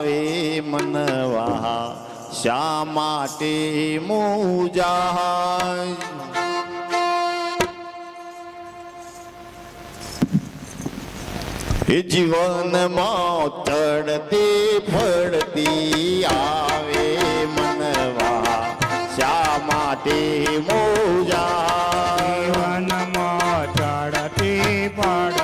આવે મનવા, શા માટે મોજા જીવનમાં ચડતી ફળતી આવે મનવા, શા માટે મોજા જીવનમાં ચડતી પડતી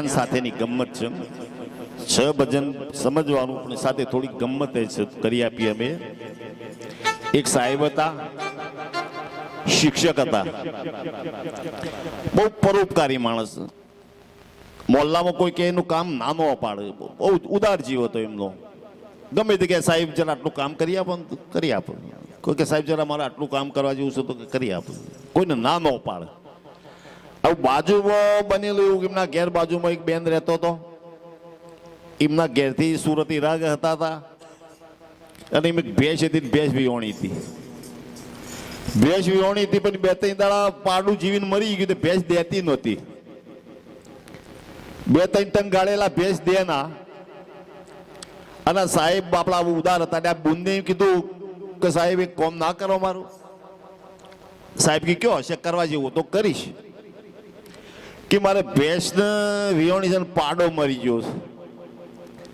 જ્ઞાન સાથેની ગમત છે. છ ભજન સમજવાનું પણ સાથે થોડીક ગમત કરી આપી અમે. એક સાહેબ હતા, શિક્ષક હતા. બહુ પરોપકારી માણસ. મોહલ્લામાં કોઈ કે એનું કામ નાનો અપાડે બહુ ઉદાર જીવ હતો એમનો. ગમે તે કે સાહેબ જરા આટલું કામ કરી આપો ને કરી આપો. કોઈ કે સાહેબ જરા મારે આટલું કામ કરવા જેવું છે તો કરી આપો. કોઈને ના ન પાડે. આવું બાજુમાં બનેલું એવું એમના ઘેર બાજુમાં એક બેન રહેતો હતો. એમના ઘેરથી સુરતી રાગ હતા હતા અને એમ એક ભેંસ હતી ભેંસ વિહોણી હતી. ભેંસ વિહોણી હતી પણ બે ત્રણ દાડા પાડું જીવીને મરી ગયું ભેંસ દેતી નહોતી. બે ત્રણ ટન ગાળેલા ભેંસ દેના. અને સાહેબ આપણા ઉદાર હતા એટલે આ બુંદે કીધું કે સાહેબ, એક કોમ ના કરો મારું. સાહેબ કે, કયો હશે? કરવા જેવું તો કરીશ. કે મારે ભેંસને વિયોણી છે પાડો મરી ગયો છે.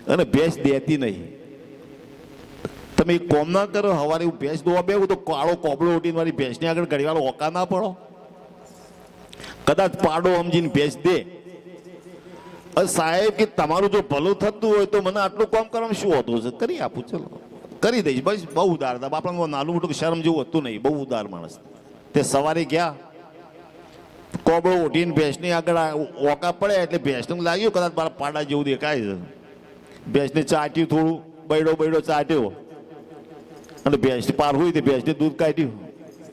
અને ભેંસ દેતી નહીં. તમે કોમ ના કરો, હવારે હું ભેંસ દોવા બેવું તો કાળો કોબળો ઉઠીને મારી ભેંસની આગળ ઘડીવાર ઓકા ના પડો. કદાચ પાડો સમજીને ભેંસ દે. સાહેબ, કે તમારું જો ભલું થતું હોય તો મને આટલું કામ કરવામાં શું હોતું? છે કરી આપું, ચલો. કરી દઈશ, બસ બહુ ઉદાર હતા. આપણને નાનું મોટું શરમ જેવું હતું નહીં, બહુ ઉદાર માણસ. તે સવારે ગયા કોબળો ઉઠીને ભેંસની આગળ ઓકા પડે એટલે ભેંસનું લાગ્યું, કદાચ મારા પાડા જેવું દેખાય છે. ભેંસને ચાટ્યું થોડું, બૈડો બૈડો ચાટ્યો. અને ભેંસ પાર હોય તે ભેંસને દૂધ કાઢ્યું.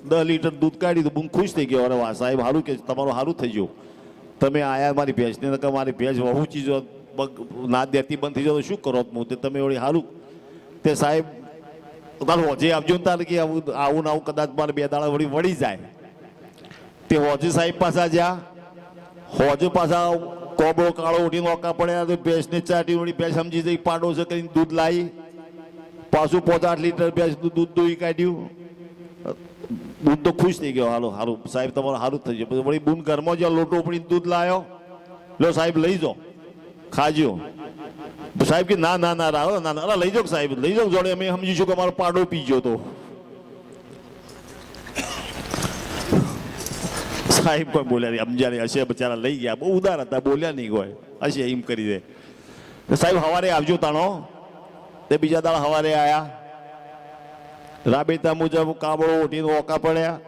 દસ લીટર દૂધ કાઢ્યું તો બહુ ખુશ થઈ ગયો. અરે વાહ, સાહેબ સારું કે તમારું સારું થઈ ગયું. તમે આયા, મારી ભેંસને નકર મારી ભેંસ બહુ ચીજો ના દેતી બંધ થઈ જાવ તો શું કરો હું તે તમે વળી સારું તે સાહેબ, તારું હોજે આપજો ને તારે કે આવું આવું ને આવું કદાચ મારે બે દાડા વળી વળી જાય. તે હોજી સાહેબ પાછા જ્યાં. હોજો પાછા કોબળો કાળો ઉઠી નોકા પડ્યા તો ભેંસને ચાટી વળી ભેંસ સમજી જઈ પાડો છે કરીને દૂધ લાવી. પાછું પોતા આઠ લીટર ભેંસનું દૂધ દોઈ કાઢ્યું. દૂધ તો ખુશ થઈ ગયો. હાલો સારું સાહેબ, તમારું સારું થઈ ગયું. પછી વળી બૂન ઘરમાં જ્યાં લોટો ઉપડીને દૂધ લાવ્યો લો સાહેબ, લઈ જાઓ. ખાજો. સાહેબ કે ના ના ના રાહો ના ના લઈ જાઓ સાહેબ? લઈ જાઓ જોડે? અમે સમજીશું કે અમારો પાડો પી ગયો તો. સાહેબ કોઈ બોલ્યા નહીં સમજ્યા નહીં હશે બચારા લઈ ગયા. બહુ ઉદાર હતા, બોલ્યા નહીં કોઈ. હશે એમ કરી દે. સાહેબ, હવારે આવજો તાણો. તે બીજા દાળ સવારે આવ્યા રાબેતા મુજબ કાબળો ઉઠીને ઓકા પડ્યા.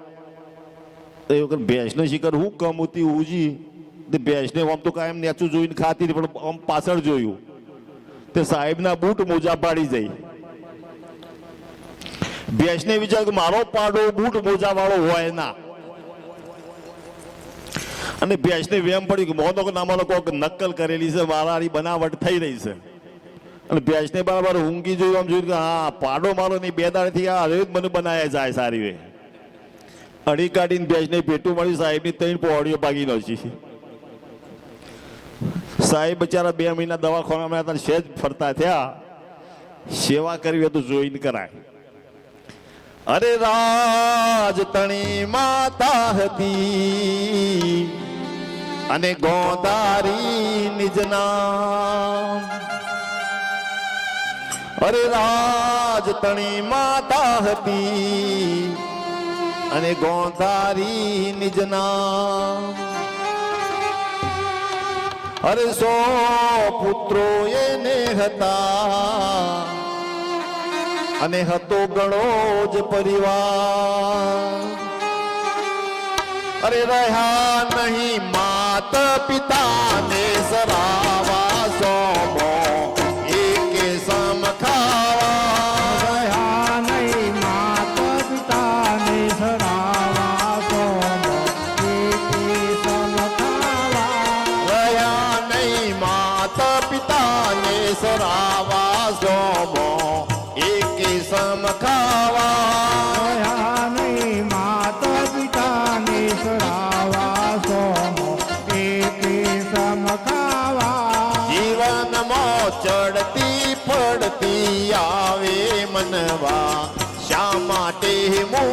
તો એ વખત ભેંસને શિખર હું કમ હતી ઉજી તે ભેંસને આમ તો કાયમ નેચું જોઈને ખાતી પણ આમ પાછળ જોયું. તે સાહેબના બૂટ મોજા પાડી જઈ ભેંસને વિચાર કે મારો પાડો બૂટ મોજા વાળો હોય ના. અને ભેંસને વેમ પડ્યું કે મોનો નામાનો કોઈક નકલ કરેલી છે મારાની બનાવટ થઈ રહી છે. અને ભેંસને બરાબર ઊંઘી જોયું, આમ જોયું કે, હા, પાડો મારો નહીં, બે દાડથી આ હવે મને બનાવ્યા જાય સારી વે અડી કાઢીને ભેંસને પેટું મળ્યું, સાહેબની ત્રણ પહોળીઓ ભાગી નાખી સાહેબ બચારા બે મહિના દવાખાનામાં હતા, સેજ ફરતા થયા. સેવા કરવી હતું જોઈને કરાય. અરે રાજ તણી માતા હતી. અને ગોદારી નિજના અરે રાજ તણી માતા હતી અને ગોંધારી નિજના અરે સો પુત્રો એને હતા અને હતો ઘણો જ પરિવાર. અરે રહ્યા નહીં માત પિતાને સરાવા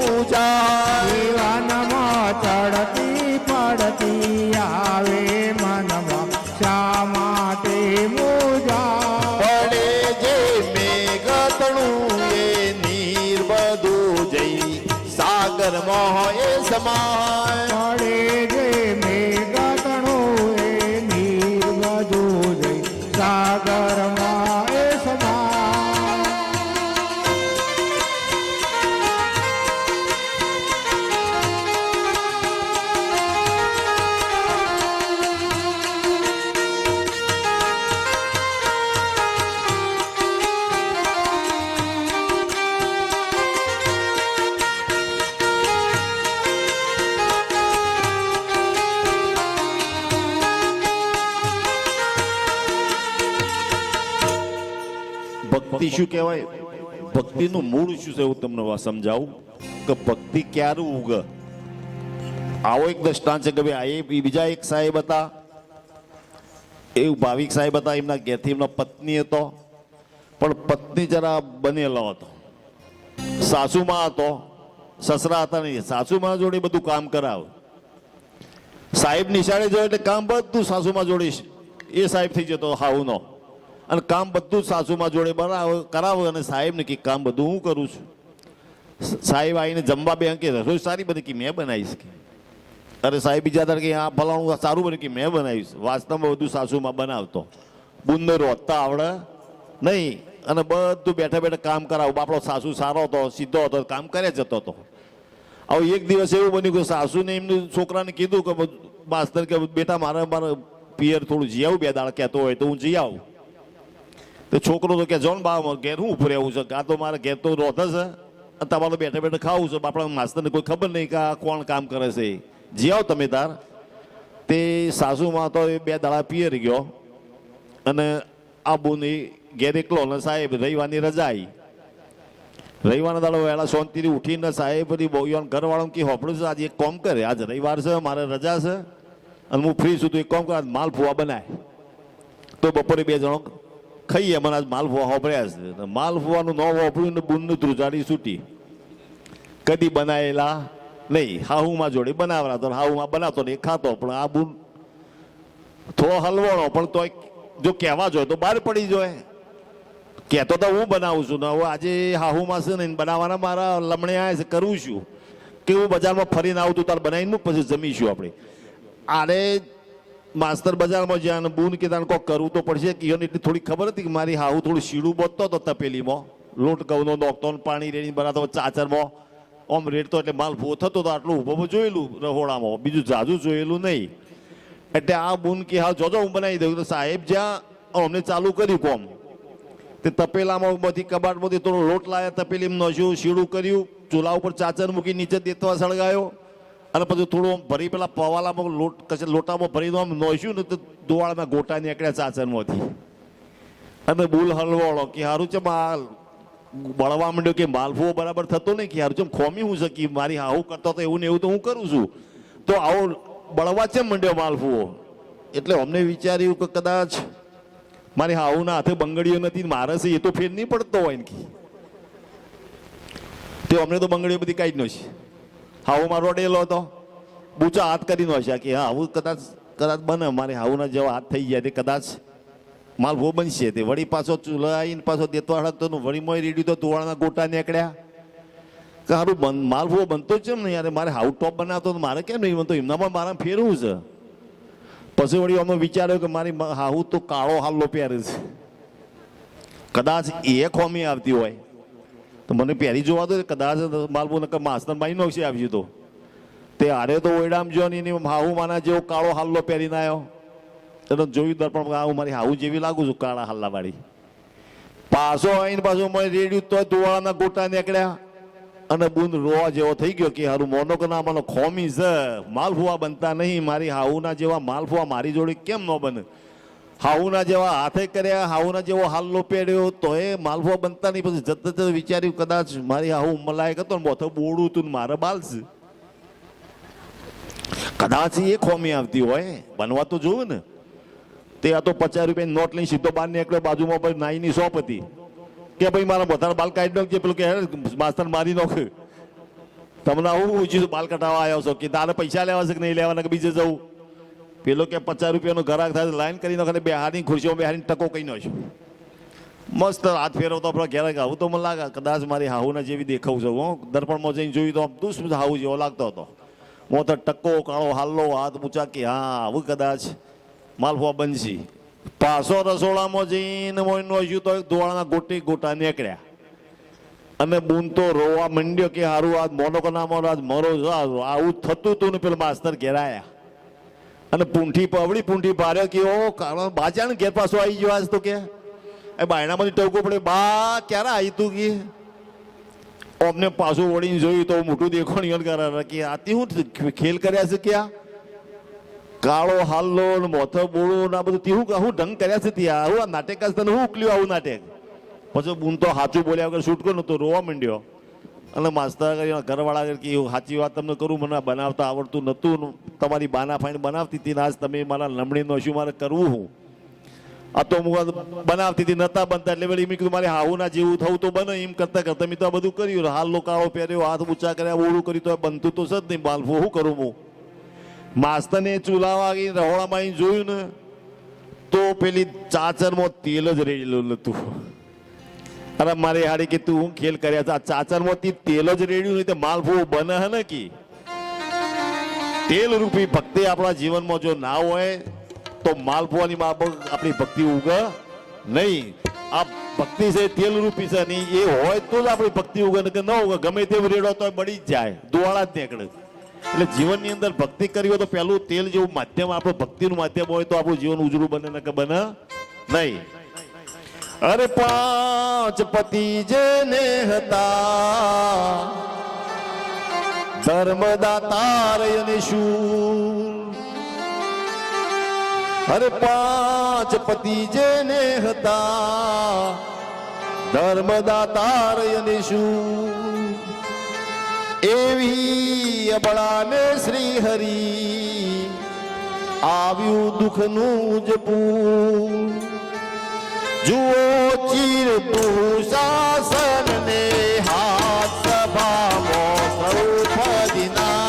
મૂજા જીવનમાં ચડતી પડતી આવે મનમાં શા માટે મૂજા પડે જે મેઘતણું એ નીર બધું જઈ. સાગર મોહ એ સમાય શું કહેવાય. ભક્તિનું મૂળ શું છે, હું તમને સમજાવું કે ભક્તિ ક્યારે ઉગ? આવો એક દ્રષ્ટાંત છે કે ભાઈ એ બીજા એક સાહેબ હતા. એવું ભાવિક સાહેબ હતા, એમના ઘેરથી એમના પત્ની હતો. પણ પત્ની જરા બનેલો હતો. સાસુમાં હતો, સસરા હતા નહીં, સાસુમાં જોડે બધું કામ કરાવ. સાહેબ નિશાળે જોયો એટલે કામ બધું સાસુમાં જોડીશ એ સાહેબ થઈ જતો હાઉનો અને કામ બધું સાસુમાં જોડે બનાવો કરાવે અને સાહેબને કે કામ બધું હું કરું છું. સાહેબ આવીને જમવા બે અંકે રસોઈ સારી બની કે મેં બનાવીશ કે? અરે સાહેબ બીજા તારે કે આ ફલાણું સારું બન્યું કે મેં બનાવીશ. વાસ્તવમાં બધું સાસુમાં બનાવતો. બુંદરો હતા આવડે નહીં. અને બધું બેઠા બેઠા કામ કરાવું. બાપડો સાસુ સારો હતો, સીધો હતો, કામ કરે જતો હતો. હવે એક દિવસ એવું બન્યું કે સાસુને એમનું છોકરાને કીધું કે માસ્તર કે, બેટા, મારે મારે પિયર થોડું જઈ આવું બે દાળ કહેતો હોય તો હું જઈ આવું તો છોકરો તો કે જોન બા ઘેર, હું ઉપર આવું છે? કાં તો મારે ઘેર તો રોધ છે. તમારે બેઠા બેઠા ખાવું છે. આપણા માસ્તરને કોઈ ખબર નહીં કે આ કોણ કામ કરે છે. જી આવો તમે તાર. તે સાસુમાં તો એ બે દાડા પિયર ગયો અને આબુની ઘેર એકલો ને સાહેબ રવિવારની રજા આવી રવિવારના દાડો વહેલા શાંતિથી ઉઠીને સાહેબ બધી બહુ ઘરવાળાને કે હોપડું છે, આજે એક કોમ કરે આજે રવિવાર છે, મારે રજા છે. અને હું ફ્રી છું, તો એક કોમ કરે માલ ફુવા બનાય. તો બપોરે બે જણો ખાઈએ, મને આજ માલફુવા વાપર્યા છે. તો માલ ફુવાનું ન વાપર્યું ને બુનનું ધ્રુજાડી છૂટી. કદી બનાયેલા નહીં. હાહુમાં જોડે બનાવરા તો હાહુમાં બનાવતો નહીં, ખાતો. પણ આ બુન થોડો હલવાણો, પણ તો જો કહેવા જોઈએ તો બહાર પડી જાય. કહેતો તો હું બનાવું છું ને હવે આજે હાહુમાં છે ને બનાવવાના મારા લમણે આવે છે, કરું છું. કે હું બજારમાં ફરીને આવું તું તાર બનાવીને પછી જમીશું આપણે. આરે માસ્તર બજારમાં જ્યાં બૂન કે ત્યાં કોક કરવું તો પડશે. કે એને એટલી થોડી ખબર હતી કે મારી હાહુ થોડું શીડું બોતતો હતો તપેલીમાં. લોટ ઘઉંનો નોખતો પાણી રેડી બનાવતો, ચાચરમાં. ઓમ રેડતો એટલે માલ ભો થતો તો આટલું ઊભો જોયેલું રહોડામાં. બીજું જાજુ જોયેલું નહીં. એટલે આ બૂન કે હા જોજો હું બનાવી દઉં. તો સાહેબ જ્યાં અમને ચાલુ કર્યું કોમ. તે તપેલામાં બધી કબાટમાંથી થોડો લોટ લાયા, તપેલીમાં નોશ્યું શીડું કર્યું, ચૂલા ઉપર ચાચર મૂકી નીચે દેતવા સળગાયો. અને પછી થોડું આમ ભરી પેલા પવાલામાં લોટ કશે લોટામાં ભરીને આમ નોશ્યું ને તો દોવાળના ગોટા નીકળ્યા ચાચરમાંથી અને બુલ હલવાળો કે હારું છે માલ. બળવા માંડ્યો કે માલફો બરાબર થતો નહીં, કે હારું છે ખોમી હું શકી મારી હાવું કરતો તો એવું ને એવું તો હું કરું છું. તો આવો બળવા છે માંડ્યો માલફુઓ? એટલે અમને વિચાર્યું કે કદાચ મારી હાઉના હાથે બંગડીઓ નથી, મારે છે એ તો ફેર નહીં પડતો હોય ને કે. તે અમને તો બંગડીઓ બધી કાંઈ જ છે હાઉમાં રોડેલો હતો. બૂચા હાથ કરી ન છે કે, હા આવું કદાચ કદાચ બને, મારે હાઉના જેવા હાથ થઈ ગયા તે કદાચ માલભો બનશે તે. વળી પાછો ચૂલાઈને પાછો દેતો હડકતો વળી મોય રેડ્યું તો તુવાળના ગોટા નીકળ્યા. કે સારું બન માલભો બનતો જ છે ને યાર, મારે હાઉ ટોપ બનાવતો મારે કેમ નહીં બનતો? એમનામાં મારા ફેરવું છે. પછી વળી અમે વિચાર્યો કે મારી હાઉ તો કાળો હાલ્લો પહેરે છે. કદાચ એ ખોમી આવતી હોય. તો મને પહેરી જોવા દો, કદાચ માલબો નકર માસ્તર નો નોખશે આવી તો. તે હારે તો ઓયડામ જો ને એની હાહુ માના જેવો કાળો હાલ્લો પહેરીને આવ્યો એને જોયું દર્પણ હું મારી હાહુ જેવી લાગુ છું, કાળા હાલ્લાવાળી. પાછો આવીને પાછો મને રેડ્યું તો દુવાળાના ગોટા નીકળ્યા. અને બુંદ રોવા જેવો થઈ ગયો કે હારું, મોનો કે ના મને ખોમી છે. માલફુવા બનતા નહીં, મારી હાઉના જેવા માલફુવા મારી જોડે કેમ ન બને? હાઉના જેવા હાથે કર્યા, હાઉના જેવો હાલ્લો પહેર્યો તો એ માલફો બનતા નહીં. પછી જત જત વિચાર્યું, કદાચ મારી હાઉ મલાયક હતો ને મોથો બોડું હતું ને મારે બાલશે કદાચ એ ખોમી આવતી હોય. બનવા તો જોયું ને. તે આ તો પચાસ રૂપિયાની નોટ લઈને સીધો બહાર નીકળ્યો, બાજુમાં ભાઈ નાઈની શોપ હતી. કે ભાઈ, મારા બધાના બાલ કાઢી નાખજે. પેલું કે માસ્તર મારી નાખ્યું તમને આવું પૂછ્યું બાલ કટાવવા આવ્યો છો કે તારે પૈસા લેવા છે કે નહીં લેવાના કે બીજે જવું? પેલો કે પચાસ રૂપિયાનો ઘરાક થાય લાઈન કરી નાખે બે હારી ખુરશીઓ બે હારી ટકો કહી નાખ્યો મસ્ત હાથ ફેરવતો આપણો ઘેર આવું તો મને લાગે, કદાચ મારી હાહુના જેવી દેખાવું છું. હું દર્પણમાં જઈને જોયું તો આમ દુષ્મ હાવું જેવો લાગતો હતો. હું તો ટકો, કાળો હાલ્લો હાથ ઊંચા કે હા, આવું કદાચ માલફુआ બનશી. પાછો રસોડામાં જઈને મોઈ નોશ્યું તો ધોળાના ગોટી ગોટા નીકળ્યા. અને બૂન તો રોવા મંડ્યો કે હારું, આજ મોનો કે ના મોનો આજ મરો, આવું થતું હતું ને પેલું માસ્તર ઘેરાયા અને પૂંઠી પવડી પૂંઠી ભારે કે ઓ કારણ બાચાને ઘેર પાછો આવી ગયો આજ તો કે. એ બાયણામાંથી ટવકો પડે. બા, ક્યારે આવી તું કે અમને પાછું વળીને જોયું તો મોટું દેખોણી કરાર કે, આથી હું ખેલ કર્યા છે ક્યાં? કાળો હાલ્લો ને મોથો બોળો ને આ બધું. તીહું હું ઢંગ કર્યા છે ત્યાં હું આ નાટક તને હું ઉકલ્યું આવું નાટક? પછી બૂન તો સાચું બોલ્યા વગર શૂટ નતો તો રોવા માંડ્યો. અને માસ્તર ઘરવાળા કે કે સાચી વાત તમને કરું, મને બનાવતા આવડતું નહોતું. તમારી બાના ફાઈન બનાવતી હતી આજ તમે મારા લમણીનો શું મારે કરવું હું? આ તો હું બનાવતી હતી નતા બનતા. એટલે વળી મેં કીધું, મારે હાહુના જેવું થવું તો બને એમ કરતા કરતા. મેં તો આ બધું કર્યું. હાલ લોકો આવો પહેર્યો, હાથ ઊંચા કર્યા, ઓળું કર્યું, તો બનતું તો જ નહીં. બાલફું શું કરું હું? માસ્તરને ચૂલા વાગી રહોડામાં આવીને જોયું ને, તો પેલી ચાચરમાં તેલ જ રહેલું હતું. અરે મારે હાડી કે તું હું ખેલ કર્યા છે. આ ચાચરમાં થી તેલ જ રેડ્યું નહીં તો બને હે ને કી? તેલ રૂપી ભક્તિ આપણા જીવનમાં જો ના હોય તો માલપુવાની બાબત આપણી ભક્તિ ઉગે નહીં. આ ભક્તિ છે તેલ રૂપી છે નહીં એ હોય તો જ આપણી ભક્તિ ઉગે કે ન ઉગે. ગમે તેવું રેડો તો બળી જ જાય. દોવાળા જ નીકળે. એટલે જીવનની અંદર ભક્તિ કરવી હોય તો પહેલું તેલ જેવું માધ્યમ આપણું ભક્તિનું માધ્યમ હોય તો આપણું જીવન ઉજળું બને ને કે બને નહીં. અરે પાંચ પતિ જેને હતા. ધર્મદાતાર અને શું અરે પાંચ પતિ જેને હતા. ધર્મદાતાર અને શું એવી અબળાને શ્રી હરી આવ્યું દુઃખનું જ પૂર. જુઓ ચીર શાસન ને હાથ સભામાં સૌ નાખે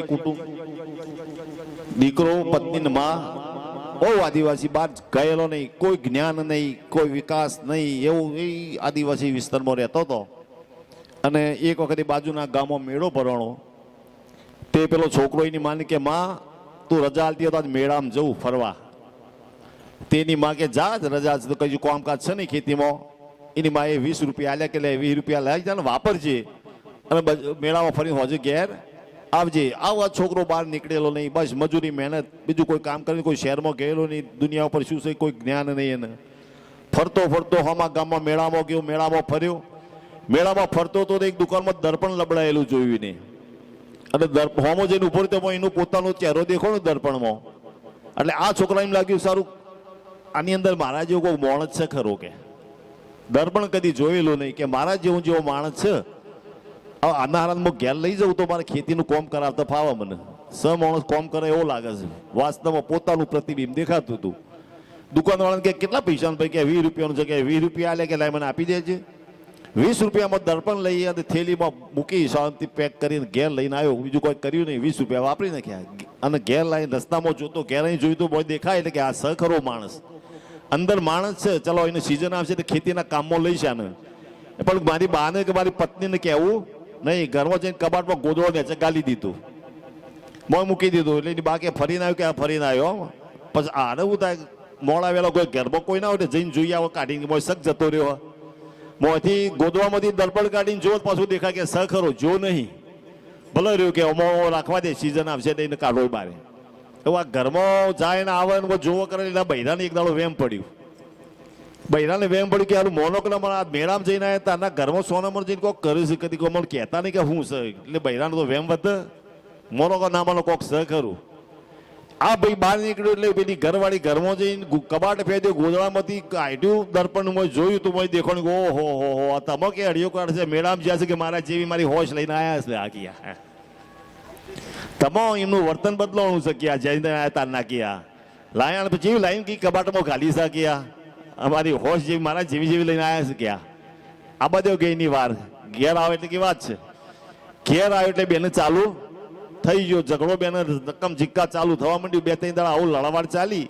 આદિવાસી કુટુંબ, દીકરો પત્ની માં, બહુ આદિવાસી બાર ગયેલો નહીં, કોઈ જ્ઞાન નહીં, કોઈ વિકાસ નહીં, એવું એ આદિવાસી વિસ્તારમાં રહેતો હતો. અને એક વખતે બાજુના ગામમાં મેળો ભરવાનો. તે પેલો છોકરો એની માને કે, માં, તું રજા આલતી હતો મેળામાં જવું ફરવા. તેની માં કે, જા, જ રજા તો કઈ કામકાજ છે નહીં ખેતીમાં. એની માએ વીસ રૂપિયા આલ્યા કે, લે, વીસ રૂપિયા લઈ જા ને વાપરજે. અને મેળામાં ફરીને હોજે ઘેર આવજે. આવા છોકરો બહાર નીકળેલો નહીં. બસ મજૂરી, મહેનત. બીજું કોઈ કામ કરીને કોઈ શહેરમાં ગયેલો નહીં. દુનિયા ઉપર શું છે? કોઈ જ્ઞાન નહીં એને. ફરતો ફરતો હમા ગામમાં મેળામાં ગયો, મેળામાં ફર્યો. મેળામાં ફરતો તો એક દુકાનમાં દર્પણ લબડાયેલું જોયું ને અને હોમો જઈને ઊભો રહ્યો. એનું પોતાનો ચહેરો દેખો ને દર્પણમાં. એટલે આ છોકરા એમ લાગ્યું, સારું, આની અંદર મારા જેવો કોઈ માણસ છે ખરો કે? દર્પણ કદી જોયેલું નહીં કે મારા જેવું જેવો માણસ છે. આના હારામાં ઘેર લઈ જવું તો મારે ખેતીનું કોમ કરાવતા ફાવે મને. સ માણસ કોમ કરે એવો લાગે છે. વાસ્તવમાં પોતાનું પ્રતિબિંબ દેખાતું હતું. દુકાનવાળાને કે કેટલા પૈસા ભાઈ? કે, વીસ રૂપિયાનું. છે કે વીસ રૂપિયા આલે કે લાઈ મને આપી દેજે. વીસ રૂપિયામાં દર્પણ લઈ અને થેલીમાં મૂકી શાંતિ પેક કરીને ઘેર લઈને આવ્યો. બીજું કોઈ કર્યું નહીં. વીસ રૂપિયા વાપરી નાખ્યા. અને ઘેર લાવીને રસ્તામાં જોતો ઘેર અહીં જોયું તો બહુ દેખાય એટલે કે આ સખરો માણસ. અંદર માણસ છે. ચલો, એને સિઝન આવશે તો ખેતીના કામમાં લઈ છે આને. પણ મારી બાને કે મારી પત્નીને કહેવું નહીં, ઘરમાં જઈને કબાટમાં ગોદડો ને ગાલી દીધું. મોં મૂકી દીધું, એટલે એની બાકે ફરીને આવ્યો કે આ ફરીને આવ્યો પછી આને હું થાય મોડા વેલા કોઈ ઘરમાં કોઈ ના હોય જઈને જોઈ આવો, કાઢીને મોય સખ જતો રહ્યો. મોંથી ગોદવામાંથી દર્પણ કાઢીને જો પાછું દેખાય કે સ ખરો, જો નહીં. ભલે રહ્યું કે અમો રાખવા દે સિઝન આવશે એને કાઢો બારે એવું આ ઘરમાં જાય ને આવે ને જોવો કરે એના બૈરાને એક દાડો વેમ પડ્યું. બૈરાને વેમ પડ્યું કે યાર મોનો કે મારા મેળામાં જઈને આવ્યા તારના ઘરમાં સોનામર જઈને કોક કર્યું છે, કદી કોઈ મને કહેતા નહીં કે હું છે. એટલે બૈરાનો તો વેમ વધે. મોનો કે નામાનો કોક છે ખરું. આ ભાઈ બહાર નીકળ્યો એટલે પેલી ઘરવાળી ઘરમાં જઈને કબાટ ફેંદ્યો, ગોદડામાંથી કાઢ્યું દર્પણ મેં જોયું તું મેં દેખો ઓ હો હો હો, આ તમે કે અડિયો કાઢશે મેળામાં જ્યાં છે કે મારા જેવી મારી હોશ લઈને આવ્યા છે આ ગયા તમો એમનું વર્તન બદલો છે શક્યા આ આવ્યા તાર નાખ્યા લાયા પછી લાઈન કી કબાટમાં ખાલી શક્યા અમારી હોશ જેવી, મારા જેવી જેવી લઈને આવ્યા છે ક્યાં આ. બધો ગઈની વાર. ઘેર આવે એટલે કે વાત છે? ઘેર આવ્યો એટલે બેને ચાલુ થઈ ગયો. ઝઘડો બેને રકમ ઝિક્કા ચાલુ થવા માંડ્યું. બે ત્રણ દાડા આવું લડવાડ ચાલી.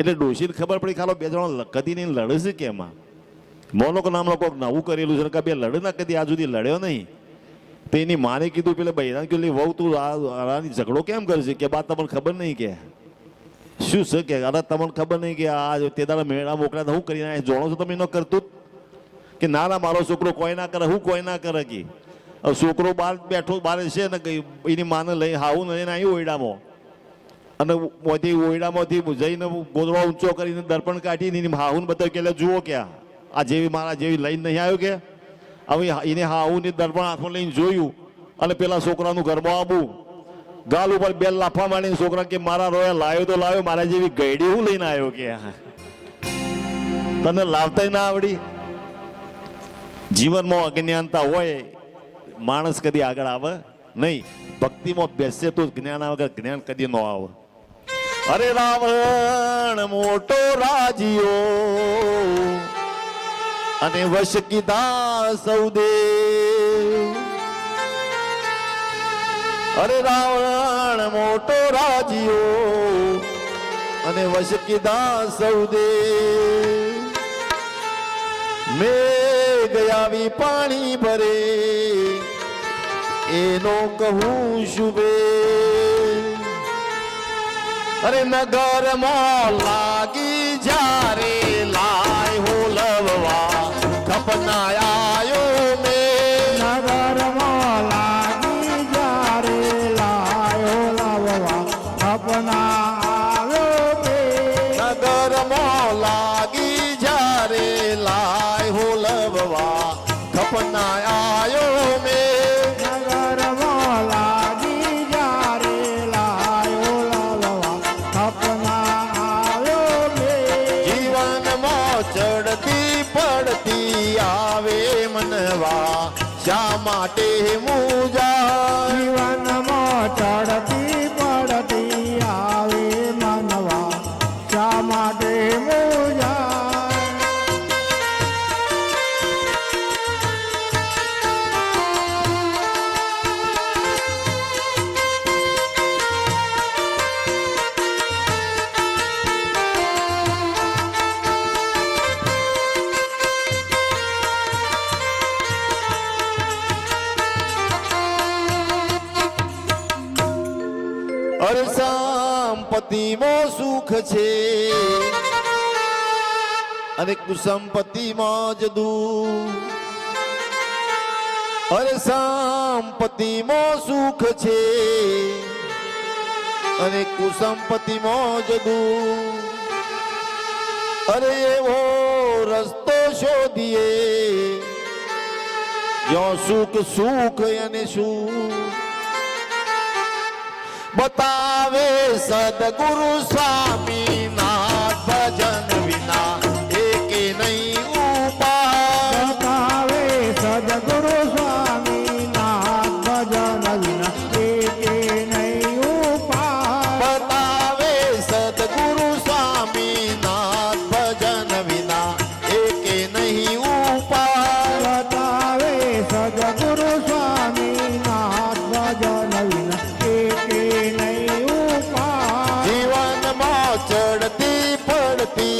એટલે ડોશીને ખબર પડી ખાલો બે જણા કદી નહીં લડે છે કે એમાં? મોનો નામનો કોઈક નવું કરેલું છે કે બે લડે ના કદી આ સુધી લડ્યો નહીં? તો એની માને કીધું પેલે બૈરાને કીધું વહુ, તું ઝઘડો કેમ કરશે? કે બા તમને ખબર નહીં કે? શું છે કે અરે તમને ખબર નહીં કે આ તે દાડા મેળા મોકલ્યા તો હું કરીને? જોણો છો તમે ન કરતું કે ના ના, મારો છોકરો કોઈ ના કરે, હું કોઈ ના કરે કે? હવે છોકરો બહાર બેઠો બહાર છે ને કઈ, એની માને લઈ હાવું ને લઈને આવ્યું ઓયડામાં અને મોથી ઓયડામાંથી જઈને ગોદડો ઊંચો કરીને દર્પણ કાઢીને એની હાહુને બધા કે, "લે, જુઓ ક્યાં. આ જેવી મારા જેવી લઈને નહીં આવ્યો કે? હવે એને હાહુને દર્પણ હાથમાં લઈને જોયું. અને પેલા છોકરાનું ઘરમાં આવું ગાલ ઉપર બેલ લાફા માંડીને છોકરા કે, મારા રોયા લાવ્યો તો લાવ્યો મારા જેવી ગયડી હું લઈને આવ્યો કે તને લાવતા ના આવડી? જીવનમાં અજ્ઞાનતા હોય, માણસ કદી આગળ આવે નહીં. ભક્તિમાં બેસે તો જ્ઞાન આવે જ્ઞાન કદી ન આવે. અરે રાવણ, મોટો રાજીઓ અને વશ કીધા સૌદે અરે રાવણ, મોટો રાજીઓ અને વશ કીધા સૌદે. મેઘ આવી પાણી ભરે, એનો કહું શુભે. અરે નગરમાં લાગી જારે લાય હો લવવા ખપના આયો લાગી જ્યારે લાય હો લવવા ખપના આયો મે. નગરમાં લાગી જ્યારે લાયો લાવવા આવ્યો તે જીવનમાં ચડતી પડતી આવે મનવા શા માટે મુજા સુખ છે. અને કુસંપત્તિમાં જ દુઃખ. અરે સંપત્તિમાં સુખ છે. અને કુસંપત્તિમાં જ દુઃખ. અરે એવો રસ્તો શોધીએ જો સુખ સુખ અને સુખ. બતાવે સદગુરુ સ્વામી ના ભજન વિના. ચડતી પડતી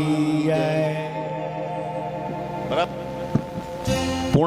Amin.